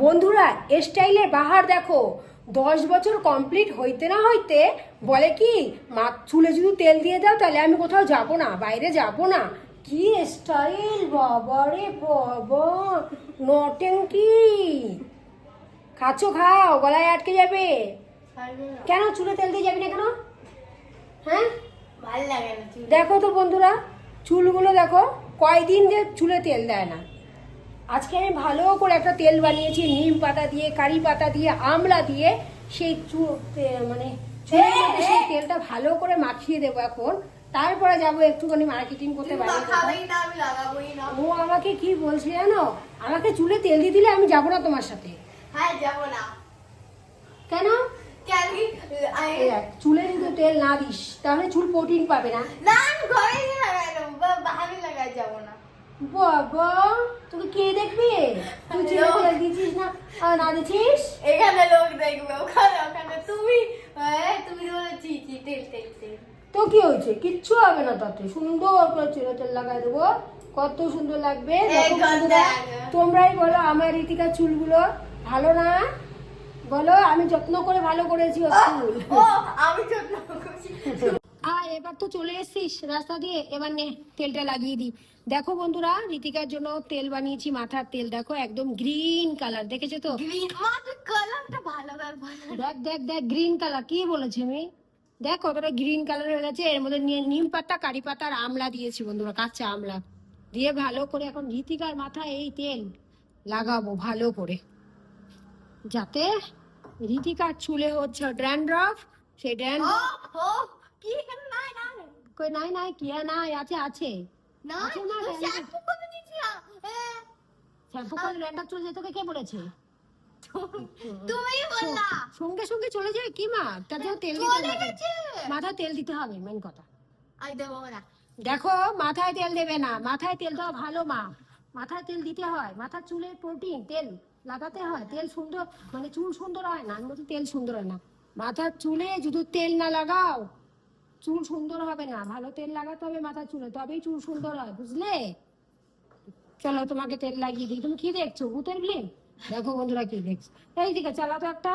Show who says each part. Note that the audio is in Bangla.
Speaker 1: বন্ধুরা স্টাইলের বাহার দেখো। দশ বছর কমপ্লিট হইতে না হইতে বলে কি মা চুলে যদি তেল দিয়ে দাও তাহলে আমি কোথাও যাব না বাইরে যাব না। কি স্টাইল বাবা রে বাবা নটেঙ্কি খাচ্ছো খাও গলায় আটকে যাবে। কেন চুলে তেল দিয়ে যাবি না কেন? হ্যাঁ?
Speaker 2: ভালো লাগে না
Speaker 1: দেখো তো বন্ধুরা চুলগুলো দেখো কয়দিন যে চুলে তেল দেয় না। আজকে আমি ভালো করে একটা তেল বানিয়েছি নিম পাতা দিয়ে কারি পাতা দিয়ে আমলা দিয়ে সেই চু মানে চুলের মধ্যে সেই তেলটা ভালো করে মাখিয়ে দেবো এখন। তারপরে যাব একটুখানি মার্কেটিং করতে ও আমাকে কি বলছে জানো? আমাকে চুলে তেল দিয়ে দিলে আমি যাব না তোমার সাথে।
Speaker 2: হ্যাঁ যাব না।
Speaker 1: কেন? চুলে যদি তেল না দিস তাহলে চুল প্রোটিন পাবে না।
Speaker 2: না ঘরে লাগাই বাহারে লাগাই যাব না।
Speaker 1: বাবা কে দেখবে? তুই চুলে
Speaker 2: লোক।
Speaker 1: দিছিস না আর না দিছিস
Speaker 2: এখানে লোক দেখবে ওখানে ওখানে তুমি এ, তুমি বলে চি চি তেল তেল তেল
Speaker 1: তো কি হয়েছে? কিচ্ছু হবে না তাতে। সুন্দর করে চুলে তেল লাগাই দেবো। কত সুন্দর লাগবে। তোমরাই বলো আমার রীতিকার চুলগুলো ভালো না? বলো আমি যত্ন করে ভালো করেছি চুল।
Speaker 2: ও আমি ছোট করছি।
Speaker 1: এবার তো চলে এসছিস রাস্তা দিয়ে। এবার নে তেলটা লাগিয়ে দিই। দেখো বন্ধুরা রীতিকার জন্য তেল বানিয়েছি মাথার তেল। দেখো একদম গ্রিন কালার দেখেছ তো? দেখ দেখ দেখ গ্রিন কালার কি বলেছি আমি? দেখ কতটা গ্রিন কালার হয়ে গেছে। এর মধ্যে নিয়ে নিম পাতা কারি পাতা আর আমলা দিয়েছি বন্ধুরা কাঁচা আমলা। দিয়ে ভালো করে এখন রীতিকার মাথায় এই তেল লাগাবো ভালো করে। যাতে রীতিকার চুলে হচ্ছে ড্র্যান্ড্রফ সেই ড্র্যান্ড
Speaker 2: ও ও কি এখানে নাই নাই
Speaker 1: কই? নাই নাই কি নাই আছে আছে।
Speaker 2: না শ্যাম্পু করে দিয়েছিলাম এ,
Speaker 1: শ্যাম্পু করে ড্র্যান্ড্রফ চলে যেতে কে বলেছে?
Speaker 2: তুমি বললা।
Speaker 1: সঙ্গে সঙ্গে চলে যায় কি মা? তাতেও তেল দিতে
Speaker 2: চলে
Speaker 1: হবে। মাথায় তেল দিতে হবে মেন কথা।
Speaker 2: আই দেবো না।
Speaker 1: দেখো মাথায় তেল দেবে না। মাথায় তেল দেওয়া ভালো মা। মাথায় তেল দিতে হয়। মাথার চুলের প্রোটিন তেল লাগাতে হয়। তেল সুন্দর মানে চুল সুন্দর হয় না। আমি বলছি তেল সুন্দর হয় না। মাথার চুলে যদি তেল না লাগাও চুল সুন্দর হবে না। ভালো তেল লাগাতে হবে মাথা চুলে, তবেই চুল সুন্দর হয়, বুঝলে? চলো তোমাকে তেল লাগিয়ে দিই। তুমি কি দেখছ? ভূতের ফিল্ম দেখো বন্ধুরা কি দেখছ। এই দিকে চালাতো একটা।